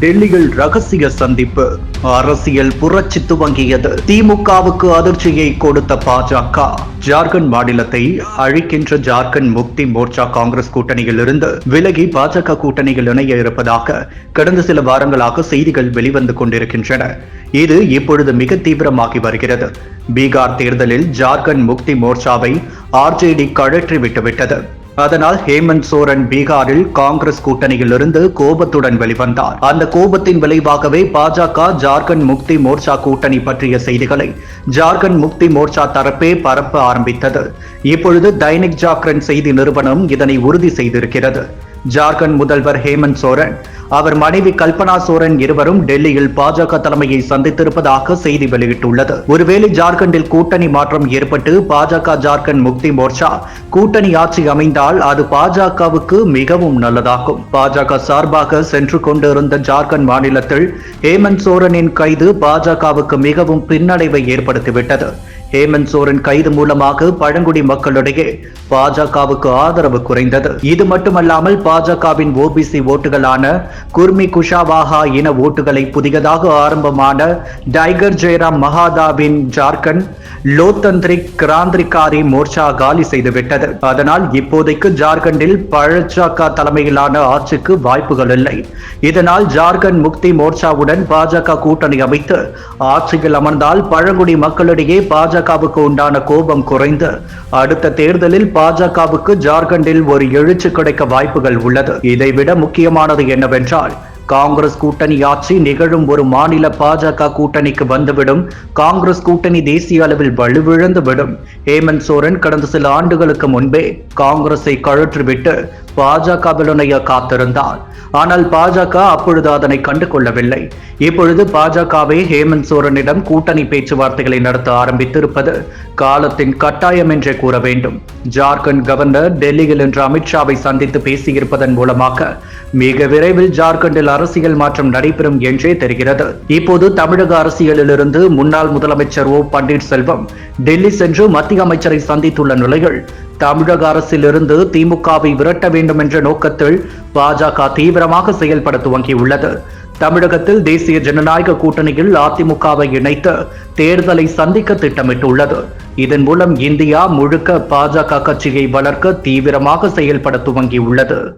டெல்லியில் ரகசிய சந்திப்பு. அரசியல் புரட்சி துவங்கியது. திமுகவுக்கு அதிர்ச்சியை கொடுத்த பாஜக. ஜார்க்கண்ட் மாநிலத்தை அழிக்கின்ற ஜார்க்கண்ட் முக்தி மோர்ச்சா காங்கிரஸ் கூட்டணியில் இருந்து விலகி பாஜக கூட்டணியில் இணைய இருப்பதாக கடந்த சில வாரங்களாக செய்திகள் வெளிவந்து கொண்டிருக்கின்றன. இது இப்பொழுது மிக தீவிரமாகி வருகிறது. பீகார் தேர்தலில் ஜார்க்கண்ட் முக்தி மோர்ச்சாவை ஆர்ஜேடி கழற்றி விட்டுவிட்டது அதனால் ஹேமந்த் சோரன் பீகாரில் காங்கிரஸ் கூட்டணியிலிருந்து கோபத்துடன் வெளிவந்தார். அந்த கோபத்தின் விளைவாகவே பாஜக ஜார்க்கண்ட் முக்தி மோர்ச்சா கூட்டணி பற்றிய செய்திகளை ஜார்க்கண்ட் முக்தி மோர்ச்சா தரப்பே பரப்ப ஆரம்பித்தது. இப்பொழுது தைனிக் ஜாக்ரன் செய்தி நிறுவனம் இதனை உறுதி செய்திருக்கிறது. ஜார்க்கண்ட் முதல்வர் ஹேமந்த் சோரன் அவர் மனைவி கல்பனா சோரன் இருவரும் டெல்லியில் பாஜக தலைமையை சந்தித்திருப்பதாக செய்தி வெளியிட்டுள்ளது. ஒருவேளை ஜார்க்கண்டில் கூட்டணி மாற்றம் ஏற்பட்டு பாஜக ஜார்க்கண்ட் முக்தி மோர்ச்சா கூட்டணி ஆட்சி அமைந்தால் அது பாஜகவுக்கு மிகவும் நல்லதாகும். பாஜக சார்பாக சென்று கொண்டிருந்த ஜார்க்கண்ட் மாநிலத்தில் ஹேமந்த் சோரனின் கைது பாஜகவுக்கு மிகவும் பின்னடைவை ஏற்படுத்திவிட்டது. ஹேமந்த் சோரன் கைது மூலமாக பழங்குடி மக்களிடையே பாஜகவுக்கு ஆதரவு குறைந்தது. இது மட்டுமல்லாமல் பாஜகவின் ஓபிசி ஓட்டுகளான குர்மி குஷாவாகா இன ஓட்டுகளை புதியதாக ஆரம்பமான டைகர் ஜெயராம் மகாதாவின் ஜார்க்கண்ட் லோத்தந்திரிக் கிராந்திரிகாரி மோர்ச்சா காலி செய்துவிட்டது. அதனால் இப்போதைக்கு ஜார்க்கண்டில் பாஜக தலைமையிலான ஆட்சிக்கு வாய்ப்புகள் இல்லை. இதனால் ஜார்க்கண்ட் முக்தி மோர்ச்சாவுடன் பாஜக கூட்டணி அமைத்து ஆட்சியில் அமர்ந்தால் பழங்குடி மக்களிடையே பாஜக பாஜகவுக்கு உண்டான கோபம் குறைந்து அடுத்த தேர்தலில் பாஜகவுக்கு ஜார்க்கண்டில் ஒரு எழுச்சி கிடைக்க வாய்ப்புகள் உள்ளது. இதைவிட முக்கியமானது என்னவென்றால் காங்கிரஸ் கூட்டணி ஆட்சி நிகழும் ஒரு மாநில பாஜக கூட்டணிக்கு வந்துவிடும். காங்கிரஸ் கூட்டணி தேசிய அளவில் வலுவிழந்துவிடும். ஹேமந்த் சோரன் கடந்த சில ஆண்டுகளுக்கு முன்பே காங்கிரஸை கழற்றிவிட்டு பாஜகவிலுடைய காத்திருந்தார். ஆனால் பாஜக அப்பொழுது அதனை கண்டு கொள்ளவில்லை இப்பொழுது பாஜகவே ஹேமந்த் சோரனிடம் கூட்டணி பேச்சுவார்த்தைகளை நடத்த ஆரம்பித்திருப்பது காலத்தின் கட்டாயம் என்றே கூற வேண்டும். ஜார்க்கண்ட் கவர்னர் டெல்லியில் இன்று அமித்ஷாவை சந்தித்து பேசியிருப்பதன் மூலமாக மிக விரைவில் ஜார்க்கண்டில் அரசியல் மாற்றம் நடைபெறும் என்றே தெரிகிறது. இப்போது தமிழக அரசியலிலிருந்து முன்னாள் முதலமைச்சர் ஓ பன்னீர்செல்வம் டெல்லி சென்று மத்திய அமைச்சரை சந்தித்துள்ள நிலையில் தமிழக அரசிலிருந்து திமுகவை விரட்ட வேண்டும் என்ற நோக்கத்தில் பாஜக தீவிரமாக செயல்பட துவங்கியுள்ளது. தமிழகத்தில் தேசிய ஜனநாயக கூட்டணியில் அதிமுகவை இணைத்து தேர்தலை சந்திக்க திட்டமிட்டுள்ளது. இதன் மூலம் இந்தியா முழுக்க பாஜக கட்சியை வளர்க்க தீவிரமாக செயல்பட துவங்கியுள்ளது.